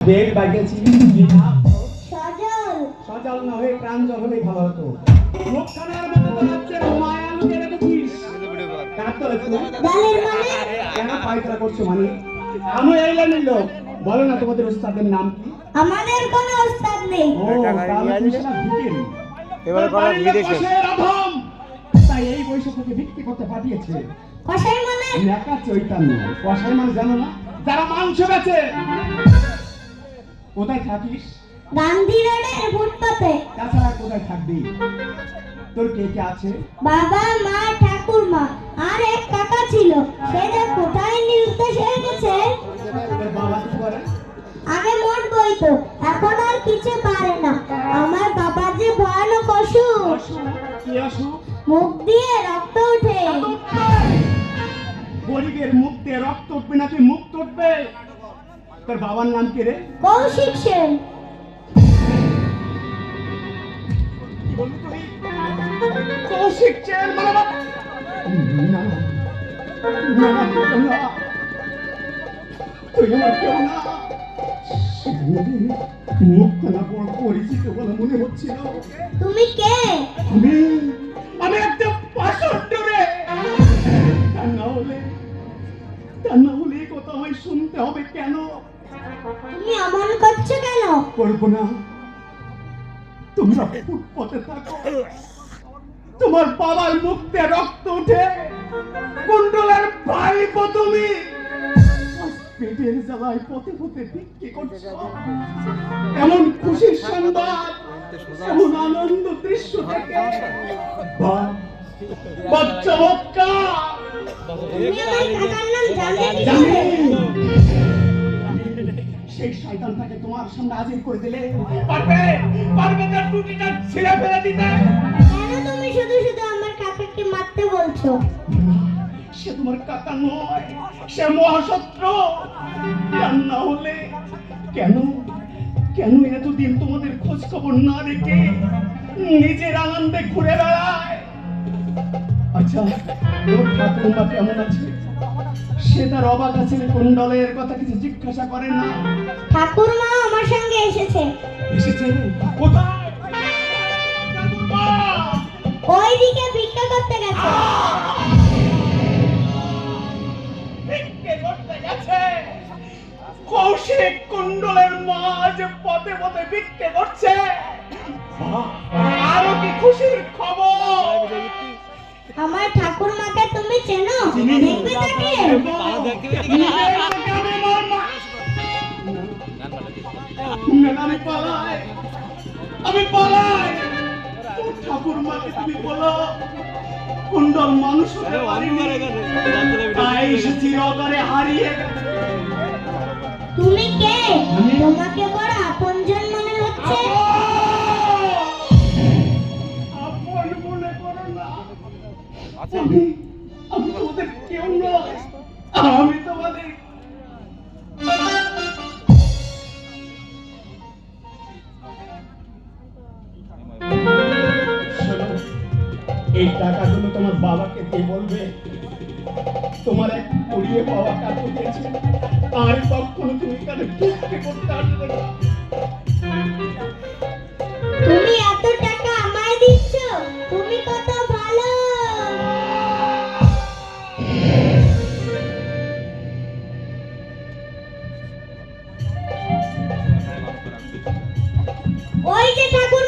বেগ বাগিয়েছি সজল। সজল না হয়ে প্রাঞ্জল হলেই ভালো হতো। মুখখানার মধ্যে তো হচ্ছে মায়া লুকিয়ে রেখেছিস। মানে? কেন পায়তারা করছ মানে? আমি এই লাইনের লোক বলো না তোমাদের ওস্তাদের নাম কি? আমাদের কোনো ওস্তাদ নেই। ও তাহলে তুই সেটা ভিকিরি এবার তোর করা বিদেশে। তাই এই বয়সে তোকে ভিত্তি করতে পাঠিয়েছে। কষাই মানে? নেকা চৈতন্য। কষাই মানে জানো না? যারা মাংস বেচে। কোথায় থাকিস? গান্ধী রোডের ফুটপাতে। তাছাড়া কোথায় থাকবি? তোর কে কে আছে? বাবা মা ঠাকুরমা। আর এক কাকা ছিল। সে যে কোথায় নিতে সেরে গেছে তোর বাবা কি করে? আগে মোট বইতো। এখন আর কিছু পারে না। আমার বাবা যে ভয়ানক অসুখ। অসুখ? কি অসুখ? মুখ দিয়ে রক্ত ওঠে। গরিবের মুখ দিয়ে রক্ত উঠবে নাকি মুখ উঠবে তোর বাবার নাম কি রে? কৌশিক সেন। কৌশিক চেন মানে না না না তুই আমার কেউ না। মুখটা বড় পরিচিত বলে মনে হচ্ছিল। তুমি কে? আমি তুমি অমন করছ কেন? করব না। তোমরা ফুটপথে থাকো। তোমার বাবার মুখ দিয়ে রক্ত উঠে কুণ্ডলের ভাই তুমি পেটের জ্বালায় পথে পথে ভিক্ষি করছ। এমন খুশির সংবাদ এমন আনন্দ দৃশ্য থেকে বাচ্চা বাচ্চা জানি? সেই শয়তানটাকে তোমার সামনে হাজির করে দিলে। পারবে? পারবে তার টুটিটা ছিঁড়ে ফেলে দিতে? কেন তুমি শুধু শুধু আমার কাকাকে মারতে বলছো? সে তোমার কাকা নয় সে মহাশত্রু। তার না হলে কেন? কেন এতদিন তোমাদের খোঁজ খবর না রেখে নিজের আনন্দে ঘুরে বেড়ায়? আচ্ছা তোর কেমন আছে? সে তার অবাক আছে কুণ্ডলের কথা কিছু জিজ্ঞাসা করে না। ঠাকুরমা আমার সঙ্গে এসেছে। এসেছে কোথায়? ওইদিকে ভিক্ষা করতে গেছে। ভিক্ষে করতে গেছে। কৌশিক কুণ্ডলের মা যে পথে পথে ভিক্ষে করছে। আরও কি খুশির খবর? আমার ঠাকুরমাকে তুমি চেনো? দেখবে তাকে? চোখে আমি পালাই আমি ঠাকুর মাকে তুমি বলো কুণ্ডল মানুষ হতে পারিনি তাই এসেছি অকারে হারিয়ে তুমি কে? তোমাকে বড় আপনজন মনে হচ্ছে? আপন মনে করো না। এই টাকাগুলো তোমার বাবাকে দিয়ে বলবে? তোমার এক কুড়িয়ে পাওয়া টাকা দিয়েছে। আর কখনো তুমি এখানে ঢুকতে করতে আসবে না। ওই যে ঠাকুর